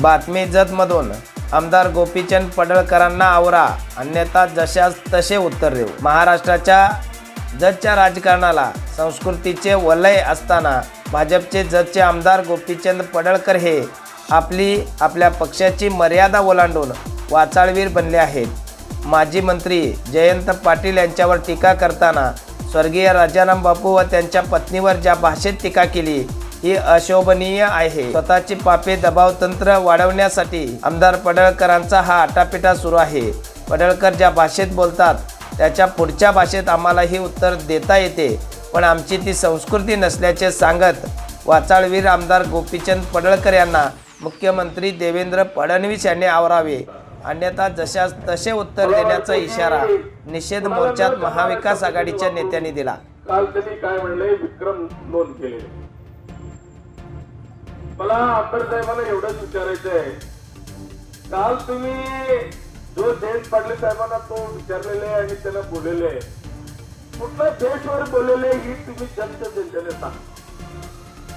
बातमी जतमधून आमदार गोपीचंद पडळकरांना आवरा अन्यथा जशास तसे उत्तर देऊ. महाराष्ट्राच्या जतच्या राजकारणाला संस्कृतीचे वलय असताना भाजपचे जतचे आमदार गोपीचंद पडळकर हे आपली आपल्या पक्षाची मर्यादा ओलांडून वाचाळवीर बनले आहेत. माजी मंत्री जयंत पाटील यांच्यावर टीका करताना स्वर्गीय राजाराम बापू व त्यांच्या पत्नीवर ज्या भाषेत टीका केली ही अशोभनीय आहे. स्वतःची पापे दबाव तंत्र वाढवण्यासाठी आमदार पडळकरांचा हा आटापिटा सुरू आहे. पडळकर ज्या भाषेत बोलतात त्याच्या पुढच्या भाषेत आम्हालाही उत्तर देता येते. पण आमची ती संस्कृती नसल्याचे सांगत वाचाळवीर आमदार गोपीचंद पडळकर यांना मुख्यमंत्री देवेंद्र फडणवीस यांनी आवरावे. अन्यथा जशास तसे उत्तर देण्याचा इशारा निषेध मोर्चात महाविकास आघाडीच्या नेत्यांनी दिला. काल त्यांनी काय म्हणले? विक्रम नोंद केले. मला आंबेड साहेबांना एवढंच विचारायचं आहे काल तुम्ही जो जयंत पाटील साहेबांना तो विचारलेले आणि त्याला बोललेले कुठल्या देशवर बोललेले ही तुम्ही जनता जनतेने सांग.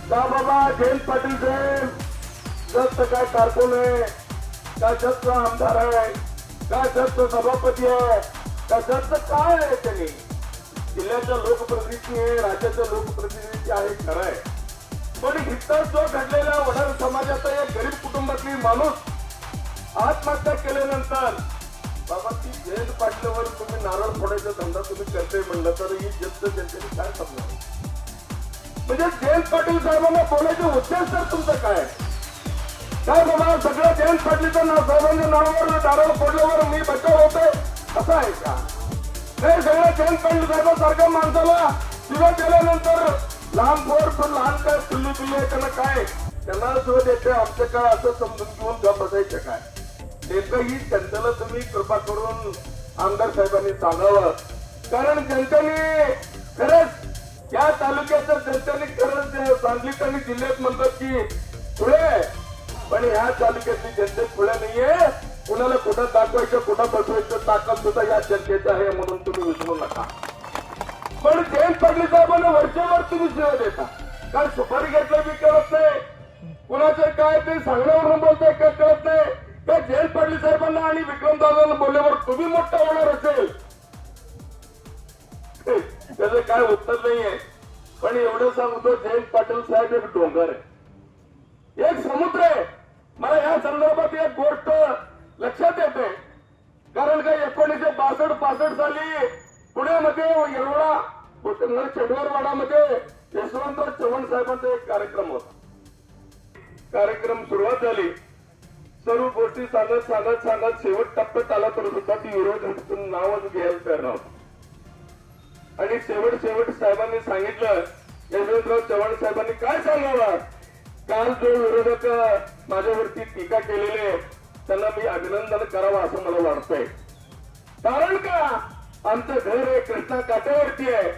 का बाबा जयंत पाटील साहेब जस्त काय कारकून आहे का जस्त आमदार आहे का जस्त सभापती आहे का जस्त काय आहे त्यांनी. जिल्ह्याचा लोकप्रतिनिधी आहे राज्याचा लोकप्रतिनिधी आहे खरं आहे. पण इथं जो घडलेला वडार समाजाचा या गरीब कुटुंबातली माणूस आत्महत्या केल्यानंतर बाबा ती जयंत पाटल्यावर तुम्ही नारळ फोडायचा धंदा तुम्ही करते म्हणलं तर ही जस्त जनतेने काय समजणार म्हणजे जयंत पाटील साहेबांना बोलायचे उद्देश तर तुमचं काय काय बाबा सगळं जयंत पाटलीचं नाव साहेबांच्या नावावर नारळ फोडल्यावर मी बचाव होतोय? असं आहे का? नाही सगळं जयंत पाटील साहेबांसारख्या माणसाला शिवाय केल्यानंतर लहान पोर पण लहान काय? पिल्ली पिल्ली आहे त्यांना काय? त्यांना जो देते आमचं काय असं समजून घेऊन गप बसायचं काय? नेमकं ही जनतेला तुम्ही कृपा करून आमदार साहेबांनी सांगावं. कारण जनतेने खरंच या तालुक्याच्या जनतेने खरंच सांगलीत आणि जिल्ह्यात म्हणतात की पुढे पण ह्या तालुक्यातली जनते पुढे नाहीये. कुणाला कुठं दाखवायचं कुठं बसवायचं ताकद सुद्धा या जनतेचं आहे म्हणून तुम्ही विसरू नका. पण जयंत पाटील साहेबांना वरच्यावर तुम्ही सेवा देता. कारण सुपारी घेतलं मी कळत नाही. कुणाचं काय ते सांगण्यावरून बोलतोय काय कळत नाही. त्या जयंत पाटील साहेबांना आणि विक्रम दादांना बोलल्यावर तुम्ही मोठा होणार असेल? त्याचं काय उत्तर नाहीये. पण एवढं सांगतो जयंत पाटील साहेब एक डोंगर आहे. एक समुद्र आहे. मला या संदर्भात एक गोष्ट लक्षात येते. कारण का एकोणीसशे बासष्ट पासष्ट साली पुण्यामध्ये येरवडा चंदवरवाडामध्ये यशवंतराव चव्हाण साहेबांचा एक कार्यक्रम होता. कार्यक्रम सुरुवात झाली. सर्व गोष्टी सांगत सांगत सांगत शेवट टप्प्यात आला तर सुद्धा ती विरोध नावच घ्यायला तयार नव्हतं. आणि शेवट शेवट साहेबांनी सांगितलं यशवंतराव चव्हाण साहेबांनी काय सांगावं? काल जो विरोधक माझ्यावरती टीका केलेले त्यांना मी अभिनंदन करावं असं मला वाटतंय. कारण का? आमचं घर हे कृष्णा काठावरती आहे.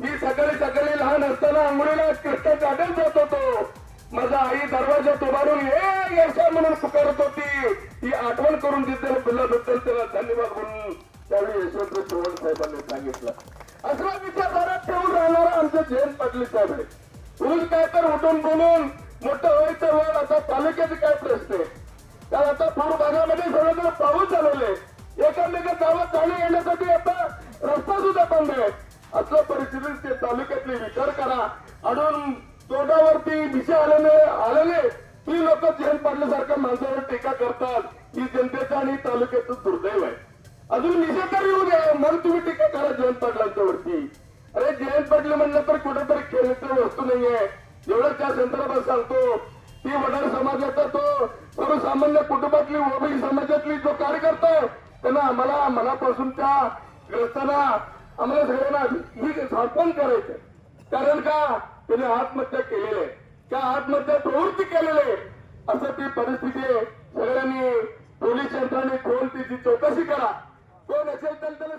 मी सकाळी सकाळी लहान असताना आंघोळीला कृष्णा काट्यात जात होतो. माझा आई दरवाजात उभारून हे यशा म्हणून पुकारत होती. ही आठवण करून देते बिल्लाबद्दल त्याला धन्यवाद म्हणून त्यावेळी यशवंत चव्हाण साहेबांनी सांगितलं. असला विचारधारा ठेवून राहणारा आमचं जयंत पाटील साहेब आहे. रोज काय तर उठून बोलून मोठं व्हायचं वेळ आता तालुक्याचे काय प्रश्न आहे? तर आता पूर्व भागामध्ये सगळं पाऊस झालेले एकामेका गावात जाणे येण्यासाठी आता रस्ता सुद्धा बंद आहे. असल्या परिस्थितीत ते तालुक्यातले विचार करा. अडून तोंडावरती विषय आल्याने आलेले ती लोक जयंत पाटल्यासारख्या माणसावर टीका करतात. ही जनतेचं आणि तालुक्याचं दुर्दैव आहे. अजून निषेध तरी येऊ द्या. मग तुम्ही टीका करा जयंत पाटलांच्यावरती अरे जयंत पाटील म्हणलं तर कुठेतरी खेळण्याची वस्तू नाहीये. एवढं त्या संदर्भात सांगतो. ती वडार समाजाचा तो सर्वसामान्य कुटुंबातली ओबी समाजातली जो कार्यकर्ता आहे त्यांना आम्हाला मनापासून त्या ग्रस्तांना आम्हाला सगळ्यांना ही समर्पण करायचं कारण का? त्याने आत्महत्या केलेली आहे. त्या आत्महत्या प्रवृत्ती केलेली आहे. असं ती परिस्थिती आहे. सगळ्यांनी पोलीस यंत्रणाने खोल तिची चौकशी करा. कोण असेल तर त्याला